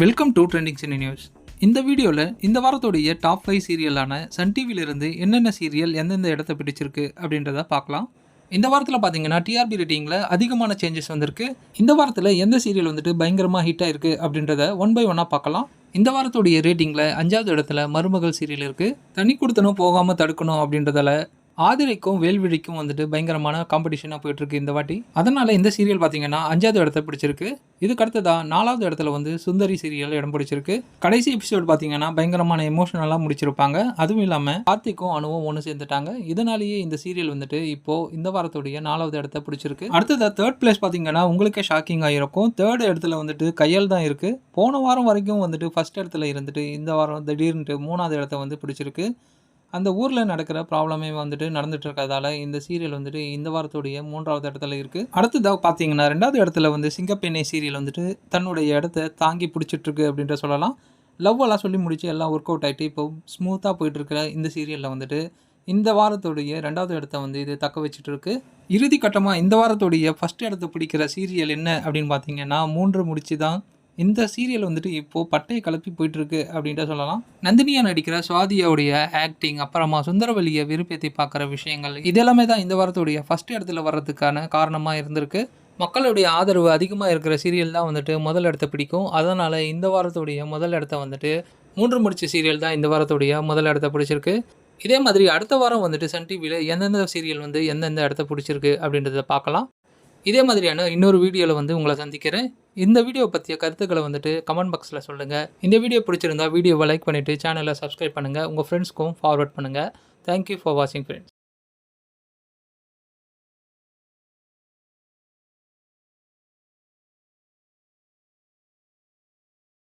Welcome to trending cine news இந்த வீடியோவில் இந்த வாரத்துடைய டாப் ஃபைவ் சீரியலான சன் டிவியிலிருந்து என்னென்ன சீரியல் எந்தெந்த இடத்த பிடிச்சிருக்கு அப்படின்றத பார்க்கலாம். இந்த வாரத்தில் பார்த்தீங்கன்னா டிஆர்பி ரேட்டிங்கில் அதிகமான சேஞ்சஸ் வந்திருக்கு. இந்த வாரத்தில் எந்த சீரியல் வந்துட்டு பயங்கரமாக ஹிட் ஆயிருக்கு அப்படின்றத ஒன் பை ஒன்னாக பார்க்கலாம். இந்த வாரத்துடைய ரேட்டிங்கில் அஞ்சாவது இடத்துல மருமகள் சீரியல் இருக்குது தனி கொடுத்தனும் போகாமல் தடுக்கணும் அப்படின்றதால ஆதிரைக்கும் வேல்விழிக்கும் வந்துட்டு பயங்கரமான காம்படிஷனாக போயிட்டுருக்கு இந்த வாட்டி. அதனால் இந்த சீரியல் பார்த்தீங்கன்னா அஞ்சாவது இடத்த பிடிச்சிருக்கு. இதுக்கு அடுத்ததாக நாலாவது இடத்துல வந்து சுந்தரி சீரியல் இடம் பிடிச்சிருக்கு. கடைசி எபிசோடு பார்த்தீங்கன்னா பயங்கரமான எமோஷனலாக முடிச்சிருப்பாங்க. அதுவும் இல்லாமல் கார்த்திக்கும் அணுவும் ஒன்று சேர்ந்துட்டாங்க. இதனாலேயே இந்த சீரியல் வந்துட்டு இப்போது இந்த வாரத்துடைய நாலாவது இடத்த பிடிச்சிருக்கு. அடுத்ததாக தேர்ட் பிளேஸ் பார்த்தீங்கன்னா உங்களுக்கே ஷாக்கிங்காக இருக்கும். தேர்ட் இடத்துல வந்துட்டு கையல் தான் இருக்குது போன வாரம் வரைக்கும் வந்துட்டு ஃபஸ்ட் இடத்துல இருந்துட்டு இந்த வாரம் திடீர்னுட்டு மூணாவது இடத்த வந்து பிடிச்சிருக்கு. அந்த ஊரில் நடக்கிற ப்ராப்ளமே வந்துட்டு நடந்துட்டு இருக்கிறதால இந்த சீரியல் வந்துட்டு இந்த வாரத்துடைய மூன்றாவது இடத்துல இருக்குது அடுத்ததாக பார்த்தீங்கன்னா ரெண்டாவது இடத்துல வந்து சிங்கப்பெண்ணை சீரியல் வந்துட்டு தன்னுடைய இடத்த தாங்கி பிடிச்சிட்ருக்கு அப்படின்ற சொல்லலாம். லவ் எல்லாம் சொல்லி முடிச்சு எல்லாம் ஒர்க் அவுட் ஆகிட்டு இப்போ ஸ்மூத்தாக போயிட்டு இருக்கிற இந்த சீரியலில் வந்துட்டு இந்த வாரத்துடைய ரெண்டாவது இடத்த வந்து இது தக்க வச்சுட்டு இருக்கு. இறுதி கட்டமாக இந்த வாரத்துடைய ஃபஸ்ட் இடத்த பிடிக்கிற சீரியல் என்ன அப்படின்னு பார்த்தீங்கன்னா மூன்று முடிச்சு தான் இந்த சீரியல் வந்துட்டு இப்போது பட்டையை கலப்பி போயிட்டுருக்கு அப்படின்ட்டு சொல்லலாம். நந்தினியா நடிக்கிற சுவாதியாவுடைய ஆக்டிங் அப்புறமா சுந்தரவலியை விருப்பத்தை பார்க்குற விஷயங்கள் இதெல்லாமே தான் இந்த வாரத்துடைய ஃபஸ்ட் இடத்துல வர்றதுக்கான காரணமாக இருந்திருக்கு. மக்களுடைய ஆதரவு அதிகமாக இருக்கிற சீரியல் தான் வந்துட்டு முதல் இடத்த பிடிக்கும். அதனால் இந்த வாரத்துடைய முதல் இடத்த வந்துட்டு மூன்று முடிச்ச சீரியல் தான் இந்த வாரத்துடைய முதல் இடத்த பிடிச்சிருக்கு. இதே மாதிரி அடுத்த வாரம் வந்துட்டு சன் டிவியில் எந்தெந்த சீரியல் வந்து எந்தெந்த இடத்த பிடிச்சிருக்கு அப்படின்றத பார்க்கலாம். இதே மாதிரியான இன்னொரு வீடியோவில் வந்து உங்களை சந்திக்கிறேன். இந்த வீடியோ பற்றிய கருத்துக்களை வந்துட்டு கமெண்ட் பாக்ஸில் சொல்லுங்கள் இந்த வீடியோ பிடிச்சிருந்தா வீடியோவை லைக் பண்ணிவிட்டு சேனலை சப்ஸ்கிரைப் பண்ணுங்கள் உங்கள் ஃப்ரெண்ட்ஸ்க்கும் ஃபார்வர்ட் பண்ணுங்கள் தேங்க்யூ ஃபார் வாட்சிங் ஃப்ரெண்ட்ஸ்